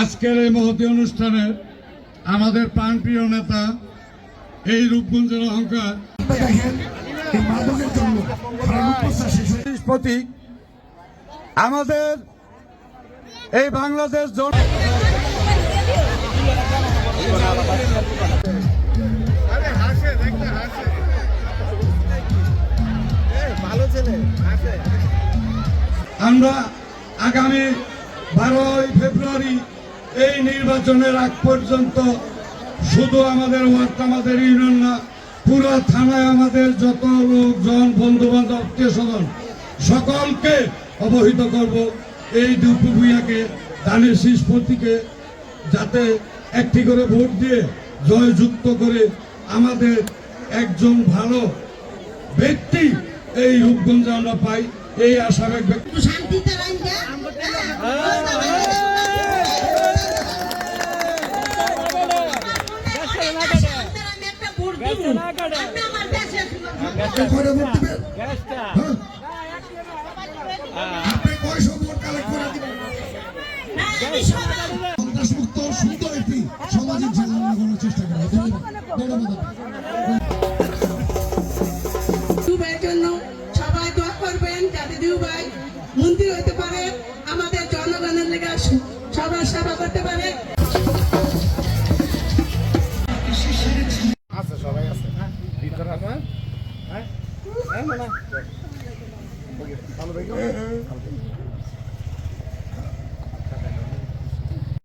আজকের এই মহতি অনুষ্ঠানে আমাদের প্রাণপ্রিয় নেতা এই রূপগঞ্জের অহংকার। আমাদের এই বাংলাদেশ জন আমরা আগামী বারোই ফেব্রুয়ারি এই নির্বাচনের আগ পর্যন্ত শুধু আমাদের ওয়ার্ড, আমাদের ইউনিয়ন না, পুরো থানায় আমাদের যত লোকজন বন্ধু বান্ধব আত্মীয় স্বজন সকলকে অবহিত করব। এই দুপু ভূঁইয়াকে, ধানের শীষ প্রতীকে যাতে একটি করে ভোট দিয়ে জয়যুক্ত করে আমাদের একজন ভালো ব্যক্তি এই রূপগঞ্জে আমরা পাই এই আশা শান্তিতে? আপনি কয়শো ভোট কালেক্ট করে। দিবেন সন্ত্রাসমুক্ত সুন্দর একটি সামাজিক জীবন চেষ্টা করা। ধন্যবাদ। ধন্যবাদ। দুবাই মন্ত্রী পারে আমাদের জনগণের লেগে সবার সেবা করতে পারে। হ্যাঁ।